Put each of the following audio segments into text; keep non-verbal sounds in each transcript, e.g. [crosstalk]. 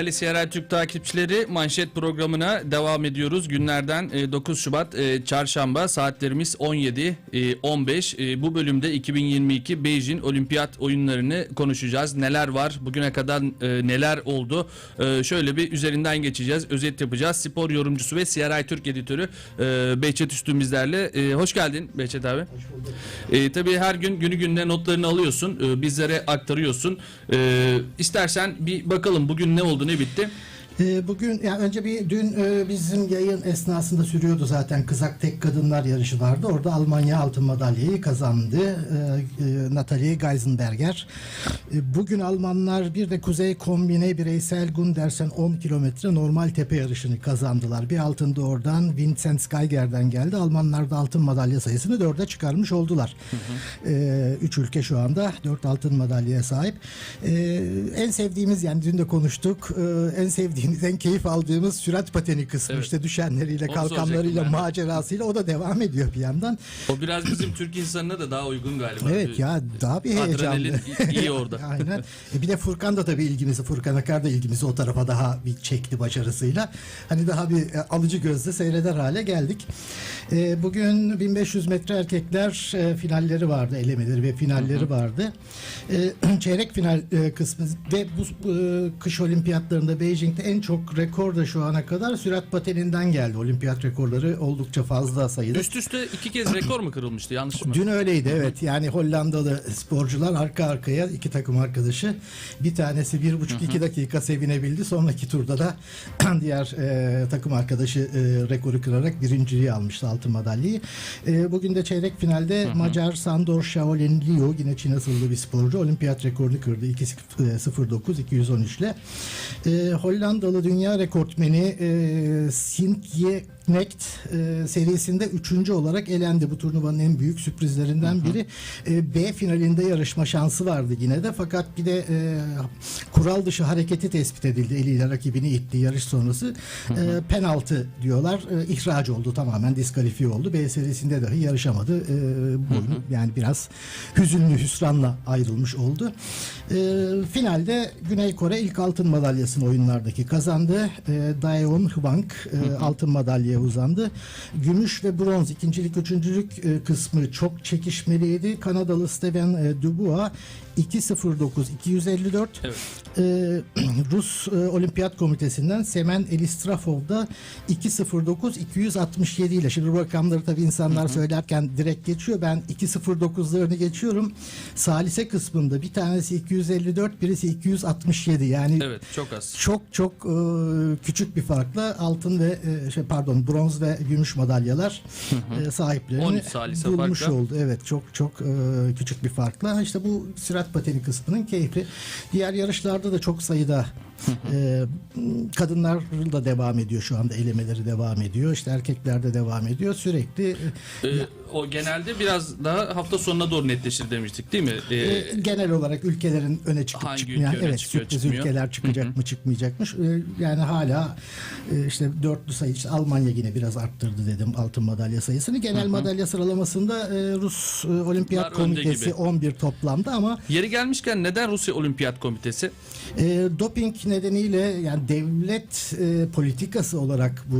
Değerli CRL Türk takipçileri manşet programına devam ediyoruz. Günlerden e, 9 Şubat e, çarşamba saatlerimiz 17.15. E, Bu bölümde 2022 Beijing Olimpiyat oyunlarını konuşacağız. Neler var? Bugüne kadar e, neler oldu? E, Şöyle bir üzerinden geçeceğiz. Özet yapacağız. Spor yorumcusu ve CRI Türk editörü e, Behçet Üstün bizlerle. E, Hoş geldin Behçet abi. E, tabii her gün günü gününe notlarını alıyorsun. e, bizlere aktarıyorsun. E, istersen bir bakalım bugün ne oldu ne bitti. Ee, Bugün yani önce bir dün e, bizim yayın esnasında sürüyordu zaten kızak tek kadınlar yarışı vardı. Orada Almanya altın madalyayı kazandı. Ee, e, Natalie Geisenberger. Bugün Almanlar bir de kuzey kombine bireysel Gundersen 10 kilometre normal tepe yarışını kazandılar. Bir altın da oradan Vincent Geiger'den geldi. Almanlar da altın madalya sayısını dörde çıkarmış oldular. Ee, Üç ülke şu anda dört altın madalyaya sahip. En sevdiğimiz yani dün de konuştuk. En sevdiğimiz, en keyif aldığımız sürat pateni kısmı Evet. işte düşenleriyle, Onu kalkanlarıyla, macerasıyla o da devam ediyor bir yandan. O biraz bizim Türk insanına da daha uygun galiba. Evet ya daha bir heyecanlı. Adrenalin iyi orada. [laughs] Aynen. E bir de Furkan da tabii ilgimizi, Furkan Akar da ilgimizi o tarafa daha bir çekti başarısıyla. Hani daha bir e, alıcı gözle seyreder hale geldik. E, bugün 1500 metre erkekler e, finalleri vardı, elemeleri ve finalleri vardı. E, [clears throat] çeyrek final e, kısmı ve bu e, kış olimpiyatlarında Beijing'de en çok rekor da şu ana kadar sürat pateninden geldi. Olimpiyat rekorları oldukça fazla sayıda. Üst üste iki kez rekor mu kırılmıştı yanlış mı? Dün öyleydi evet. Yani Hollandalı sporcular arka arkaya iki takım arkadaşı. Bir tanesi bir buçuk iki dakika sevinebildi. Sonraki turda da [clears throat] diğer e, takım arkadaşı e, rekoru kırarak birinciliği almıştı altın madalyayı. E, bugün de çeyrek finalde Macar Sandor Shaolin Liu yine Çin asıllı bir sporcu olimpiyat rekorunu kırdı. 2.09 213 ile. E, Hollandalı dünya rekortmeni e, Sintje Knecht e, serisinde üçüncü olarak elendi. Bu turnuvanın en büyük sürprizlerinden biri. E, B finalinde yarışma şansı vardı yine de fakat bir de e, kural dışı hareketi tespit edildi. Eliyle rakibini itti yarış sonrası. E, penaltı diyorlar. E, ihraç oldu tamamen diskalifiye oldu. B serisinde dahi yarışamadı. E, boynu yani biraz hüzünlü hüsranla ayrılmış oldu. E, finalde Güney Kore ilk altın madalyasını oyunlardaki kazandı. E, Daeon Hwang e, altın madalyaya uzandı. Gümüş ve bronz ikincilik üçüncülük e, kısmı çok çekişmeliydi. Kanadalı Steven e, Dubois 2.09 254 Evet. e, [clears throat] Rus e, Olimpiyat Komitesi'nden Semen Elistrafov da 2.09 267 ile şimdi bu rakamları tabii insanlar söylerken direkt geçiyor. Ben 2.09'larını geçiyorum. Salise kısmında bir tanesi 254 birisi 267 yani Evet çok az. çok çok e, küçük bir farkla altın ve e, şey pardon bronz ve gümüş madalyalar e, sahiplerini 13 salise bulmuş farkla. oldu. Evet çok çok e, küçük bir farkla. İşte bu sürat pateni kısmının keyfi. Diğer yarışlarda da çok sayıda e, kadınlar da devam ediyor şu anda elemeleri devam ediyor. İşte erkekler de devam ediyor. Sürekli e, Ee, o genelde biraz daha hafta sonuna doğru netleşir demiştik değil mi? Ee, E, genel olarak ülkelerin öne çıkıp Hangi çıkmayan ülke öne evet çıkıyor, sürpriz çıkmıyor? ülkeler çıkacak mı çıkmayacakmış. E, yani hala e, işte dörtlü sayı işte Almanya yine biraz arttırdı dedim altın madalya sayısını. Genel madalya sıralamasında e, Rus e, Olimpiyat Bunlar önde Komitesi gibi. 11 toplamda ama Yeri gelmişken neden Rusya Olimpiyat Komitesi? e, doping nedeniyle yani devlet e, politikası olarak bu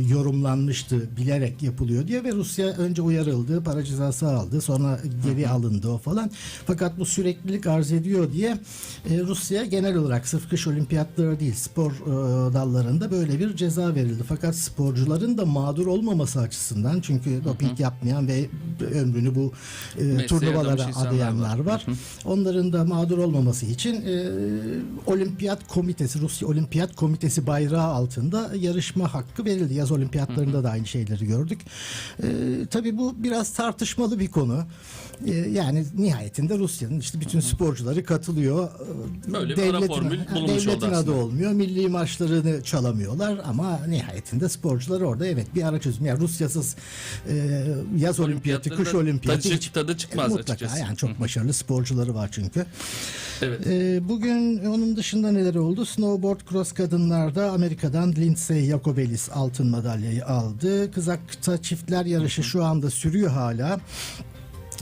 e, yorumlanmıştı bilerek yapılıyor diye ve Rusya önce uyarıldı, para cezası aldı, sonra geri alındı o falan. Fakat bu süreklilik arz ediyor diye e, Rusya genel olarak sırf kış olimpiyatları değil spor e, dallarında böyle bir ceza verildi. Fakat sporcuların da mağdur olmaması açısından çünkü doping yapmayan ve ömrünü bu e, turnuvalara adayanlar var. var. Onların da mağdur olmaması için e, Olimpiyat Komitesi, Rusya Olimpiyat Komitesi bayrağı altında yarışma hakkı verildi. Yaz olimpiyatlarında da aynı şeyleri gördük. E, tabii bu biraz tartışmalı bir konu. E, yani nihayetinde Rusya'nın işte bütün sporcuları katılıyor. E, Böyle bir ara formül bulunmuş oldu devletin adı olmuyor. Milli maçlarını çalamıyorlar ama nihayetinde sporcular orada evet bir ara çözüm. Yani Rusyasız e, yaz olimpiyatı, kış olimpiyatı tadı- hiç- tadı çıkmaz mutlaka açıkçası. yani çok başarılı sporcuları var çünkü. Evet. Ee, bugün onun dışında neler oldu? Snowboard cross kadınlarda Amerika'dan Lindsay Jacobelis altın madalyayı aldı. Kızakta çiftler yarışı şu anda sürüyor hala.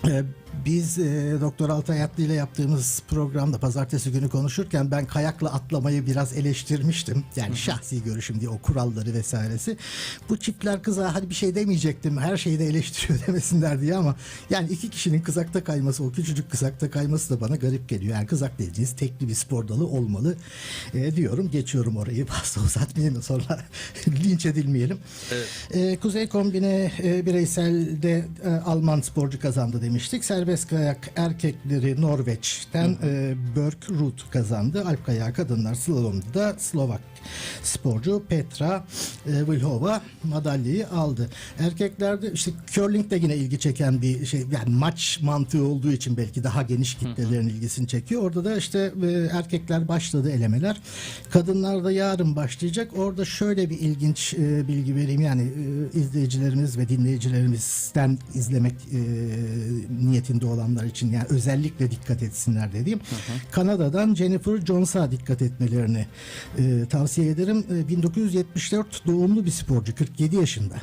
Ee, Biz e, Doktor Altay Atlı ile yaptığımız programda pazartesi günü konuşurken ben kayakla atlamayı biraz eleştirmiştim. Yani şahsi görüşüm diye o kuralları vesairesi. Bu çiftler kıza hadi bir şey demeyecektim. Her şeyi de eleştiriyor [laughs] demesinler diye ama yani iki kişinin kızakta kayması o küçücük kızakta kayması da bana garip geliyor. Yani kızak dediğiniz tekli bir spor dalı olmalı e, diyorum. Geçiyorum orayı. [laughs] Fazla uzatmayayım sonra [laughs] linç edilmeyelim. E, Kuzey kombine e, bireyselde e, Alman sporcu kazandı demiştik. Serbest kayak erkekleri Norveç'ten e, Börk Ruth kazandı. Alp kayağı kadınlar slalomda da Slovak sporcu Petra e, Vlhova madalyayı aldı. Erkeklerde işte curling de yine ilgi çeken bir şey. Yani maç mantığı olduğu için belki daha geniş kitlelerin ilgisini çekiyor. Orada da işte e, erkekler başladı elemeler. Kadınlar da yarın başlayacak. Orada şöyle bir ilginç e, bilgi vereyim. Yani e, izleyicilerimiz ve dinleyicilerimizden izlemek e, niyetinde olanlar için yani özellikle dikkat etsinler dediğim. Kanada'dan Jennifer Jones'a dikkat etmelerini e, tavsiye ederim. E, 1974 doğumlu bir sporcu 47 yaşında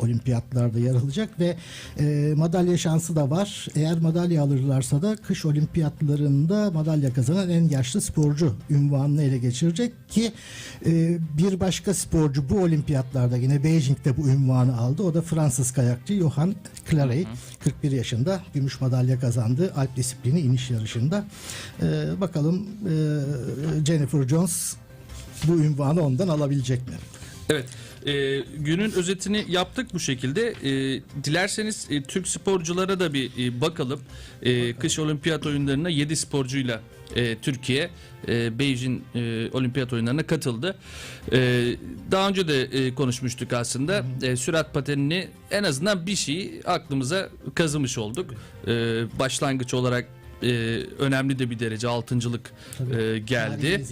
olimpiyatlarda yer alacak ve e, madalya şansı da var. Eğer madalya alırlarsa da kış olimpiyatlarında madalya kazanan en yaşlı sporcu ünvanını ele geçirecek ki e, bir başka sporcu bu olimpiyatlarda yine Beijing'de bu ünvanı aldı. O da Fransız kayakçı Johan Claret. 41 yaşında gümüş madalya kazandı alp disiplini iniş yarışında. E, bakalım e, Jennifer Jones bu ünvanı ondan alabilecek mi? Evet. E, günün özetini yaptık bu şekilde. E, dilerseniz e, Türk sporculara da bir e, bakalım. E, kış olimpiyat oyunlarına 7 sporcuyla e, Türkiye e, Beijing e, olimpiyat oyunlarına katıldı. E, daha önce de e, konuşmuştuk aslında. E, sürat patenini en azından bir şey aklımıza kazımış olduk. E, başlangıç olarak e, önemli de bir derece altıncılık e, geldi.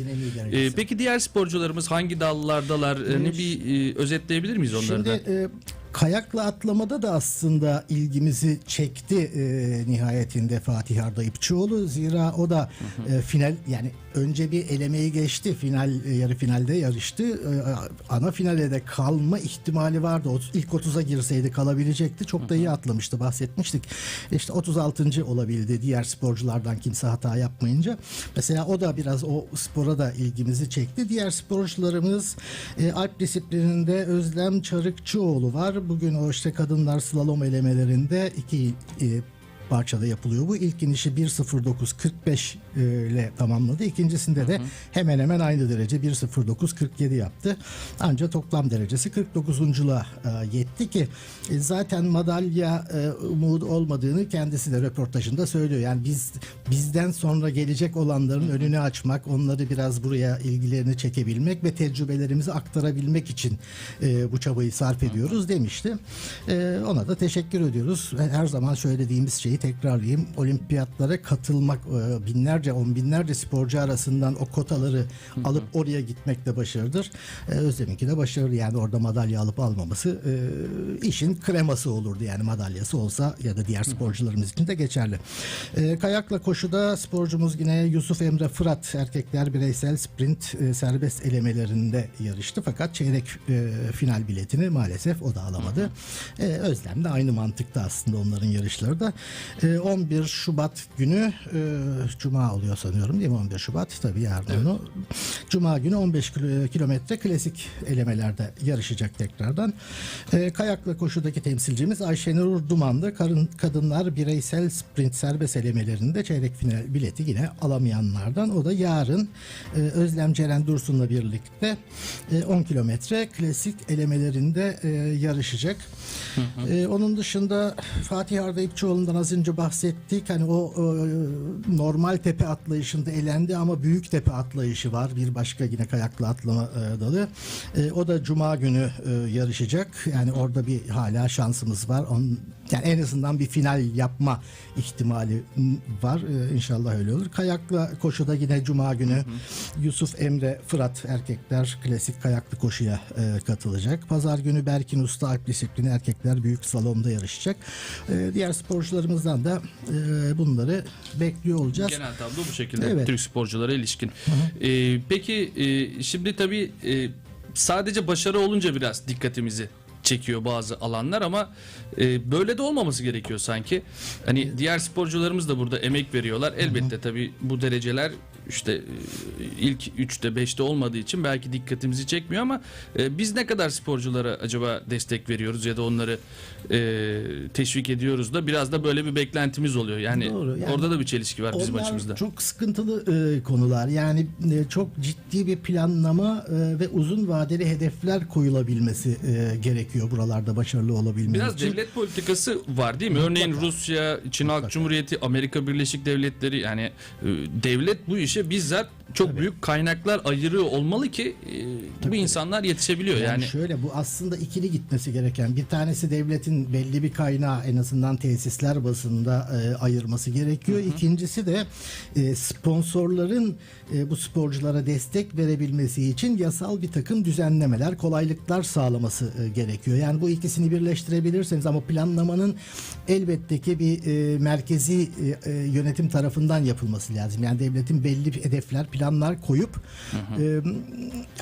Ee, peki diğer sporcularımız hangi dallardalar? Ee, ne bir e, özetleyebilir miyiz onları da? Şimdi e, kayakla atlamada da aslında ilgimizi çekti e, nihayetinde Fatih Arda İpçioğlu. Zira o da e, final yani önce bir elemeyi geçti. Final e, yarı finalde yarıştı. E, ana finale de kalma ihtimali vardı. O, ilk 30'a girseydi kalabilecekti. Çok da iyi atlamıştı bahsetmiştik. İşte 36. olabildi diğer sporculardan kimse hata yapmayınca. Mesela o da biraz o spora da ilgimizi çekti. Diğer sporcularımız e, alp disiplininde Özlem Çarıkçıoğlu var. Bugün o işte kadınlar slalom elemelerinde iki e, parçada yapılıyor bu. İlk inişi 1.09.45 e, ile tamamladı. İkincisinde de hemen hemen aynı derece 1.09.47 yaptı. Ancak toplam derecesi 49'unculuğa e, yetti ki e, zaten madalya umudu olmadığını kendisi de röportajında söylüyor. Yani biz bizden sonra gelecek olanların önünü açmak, onları biraz buraya ilgilerini çekebilmek ve tecrübelerimizi aktarabilmek için bu çabayı sarf ediyoruz demişti. Ona da teşekkür ediyoruz. Her zaman söylediğimiz şeyi tekrarlayayım. Olimpiyatlara katılmak e, binlerce, on binlerce sporcu arasından o kotaları alıp oraya gitmek de başarıdır. E, Özlem'inki de başarılı. Yani orada madalya alıp almaması e, işin kreması olurdu. Yani madalyası olsa ya da diğer sporcularımız için de geçerli. Kayakla koşuda sporcumuz yine Yusuf Emre Fırat erkekler bireysel sprint serbest elemelerinde yarıştı. Fakat çeyrek final biletini maalesef o da alamadı. Özlem de aynı mantıkta aslında onların yarışları da. E, 11 Şubat günü e, Cuma oluyor sanıyorum değil mi 11 Şubat? Tabii yarın onu. Cuma günü 15 kilo- kilometre klasik elemelerde yarışacak tekrardan. E, kayakla koşudaki temsilcimiz Ayşenur Dumanlı karın, kadınlar bireysel sprint serbest elemelerinde çeyrek final bileti yine alamayanlardan. O da yarın e, Özlem Ceren Dursun'la birlikte e, 10 kilometre klasik elemelerinde e, yarışacak. E, onun dışında Fatih Arda İpçioğlu'ndan az önce bahsettik. Hani o e, normal tepe atlayışında elendi ama büyük tepe atlayışı var. Bir başka yine kayaklı atlama e, dalı. E, o da cuma günü e, yarışacak. Yani orada bir hala şansımız var. On, yani en azından bir final yapma ihtimali var. E, inşallah öyle olur. Kayakla koşuda yine cuma günü Yusuf Emre Fırat erkekler klasik kayaklı koşuya e, katılacak. Pazar günü Berkin Usta alp disiplini erkekler büyük salonda yarışacak. E, diğer sporcularımızdan da e, bunları bekliyor olacağız. Genel tablo bu şekilde Evet. Türk sporculara ilişkin. Ee, peki e, şimdi tabii e, sadece başarı olunca biraz dikkatimizi çekiyor bazı alanlar ama e, böyle de olmaması gerekiyor sanki. Hani diğer sporcularımız da burada emek veriyorlar. Elbette tabii bu dereceler işte e, ilk 3'te 5'te olmadığı için belki dikkatimizi çekmiyor ama e, biz ne kadar sporculara acaba destek veriyoruz ya da onları e, teşvik ediyoruz da biraz da böyle bir beklentimiz oluyor. Yani, Doğru, yani orada da bir çelişki var bizim Onlar açımızda. çok sıkıntılı e, konular. Yani e, çok ciddi bir planlama e, ve uzun vadeli hedefler koyulabilmesi e, gerekiyor buralarda başarılı olabilmemiz Biraz için. devlet politikası var değil mi? Örneğin Rusya, Çin Halk Cumhuriyeti, Amerika Birleşik Devletleri yani e, devlet bu işe bizzat çok büyük kaynaklar ayırıyor olmalı ki e, bu insanlar yetişebiliyor. Yani, Yani, şöyle bu aslında ikili gitmesi gereken bir tanesi devletin belli bir kaynağı en azından tesisler basında e, ayırması gerekiyor. İkincisi de e, sponsorların e, bu sporculara destek verebilmesi için yasal bir takım düzenlemeler, kolaylıklar sağlaması e, gerekiyor. Yani bu ikisini birleştirebilirseniz ama planlamanın elbette ki bir e, merkezi e, e, yönetim tarafından yapılması lazım. Yani devletin belli bir hedefler, planlar koyup e,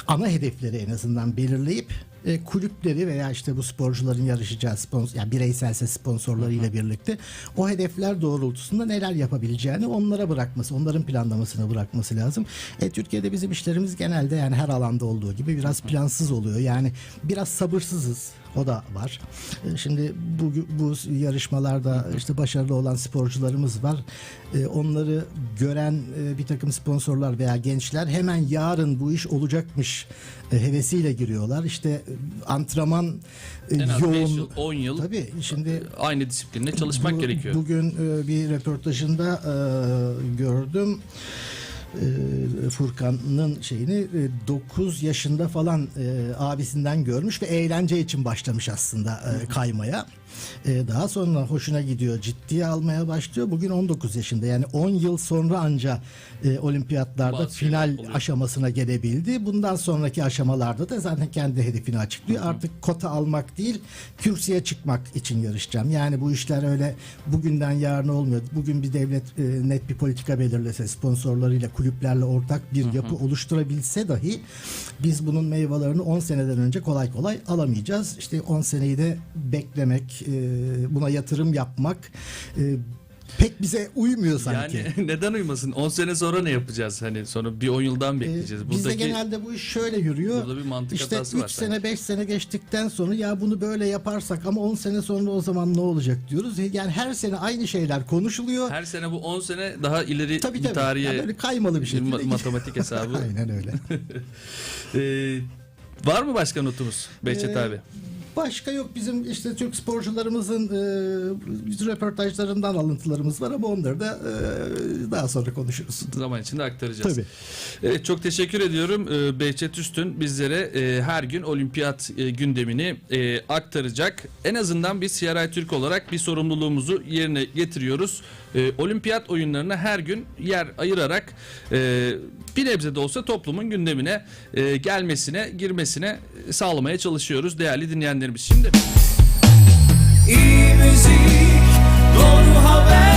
ana hedefleri en azından belirleyip e, kulüpleri veya işte bu sporcuların yarışacağı sponsor, yani bireyselse sponsorlarıyla birlikte o hedefler doğrultusunda neler yapabileceğini onlara bırakması, onların planlamasını bırakması lazım. E, Türkiye'de bizim işlerimiz genelde yani her alanda olduğu gibi biraz plansız oluyor. Yani biraz sabırsızız. O da var. E, Şimdi bu, bu yarışmalarda işte başarılı olan sporcularımız var. E, Onları gören e, bir takım sponsorlar veya gençler hemen yarın bu iş olacakmış hevesiyle giriyorlar. İşte antrenman en az 5 yoğun. yıl, 10 yıl Tabii şimdi aynı disiplinde çalışmak bu- gerekiyor. Bugün bir röportajında gördüm. E, Furkan'ın şeyini 9 yaşında falan e, abisinden görmüş ve eğlence için başlamış aslında e, kaymaya. E, daha sonra hoşuna gidiyor, ciddiye almaya başlıyor. Bugün 19 yaşında yani 10 yıl sonra anca e, olimpiyatlarda Bazı final oluyor. aşamasına gelebildi. Bundan sonraki aşamalarda da zaten kendi hedefini açıklıyor. Artık kota almak değil, kürsüye çıkmak için yarışacağım. Yani bu işler öyle bugünden yarına olmuyor. Bugün bir devlet e, net bir politika belirlese, sponsorlarıyla, kulüplerle ortak bir yapı oluşturabilse dahi biz bunun meyvelerini 10 seneden önce kolay kolay alamayacağız. İşte 10 seneyi de beklemek, e, buna yatırım yapmak e, pek bize uymuyor sanki. Yani [laughs] neden uymasın? 10 sene sonra ne yapacağız? Hani sonra bir 10 yıldan bekleyeceğiz. Ee, Bizde genelde bu iş şöyle yürüyor. Burada bir mantık işte hatası 3 var sene sanki. 5 sene geçtikten sonra ya bunu böyle yaparsak ama 10 sene sonra o zaman ne olacak diyoruz. Yani her sene aynı şeyler konuşuluyor. her sene bu 10 sene daha ileri tabii bir tabii. tarihe Yani böyle kaymalı bir şekilde. ma- matematik [laughs] hesabı. Aynen öyle. [laughs] Ee, var mı başka notumuz Behçet Ee, abi? Başka yok bizim işte Türk sporcularımızın e, röportajlarından alıntılarımız var ama onları da e, daha sonra konuşuruz. Zaman içinde aktaracağız. Tabii. Evet, çok teşekkür ediyorum. Ee, Behçet Üstün bizlere e, her gün olimpiyat e, gündemini e, aktaracak. En azından biz CRI Türk olarak bir sorumluluğumuzu yerine getiriyoruz. E, olimpiyat oyunlarına her gün yer ayırarak e, bir nebze de olsa toplumun gündemine e, gelmesine, girmesine e, sağlamaya çalışıyoruz değerli dinleyenlerimiz. Şimdi İyi müzik, doğru haber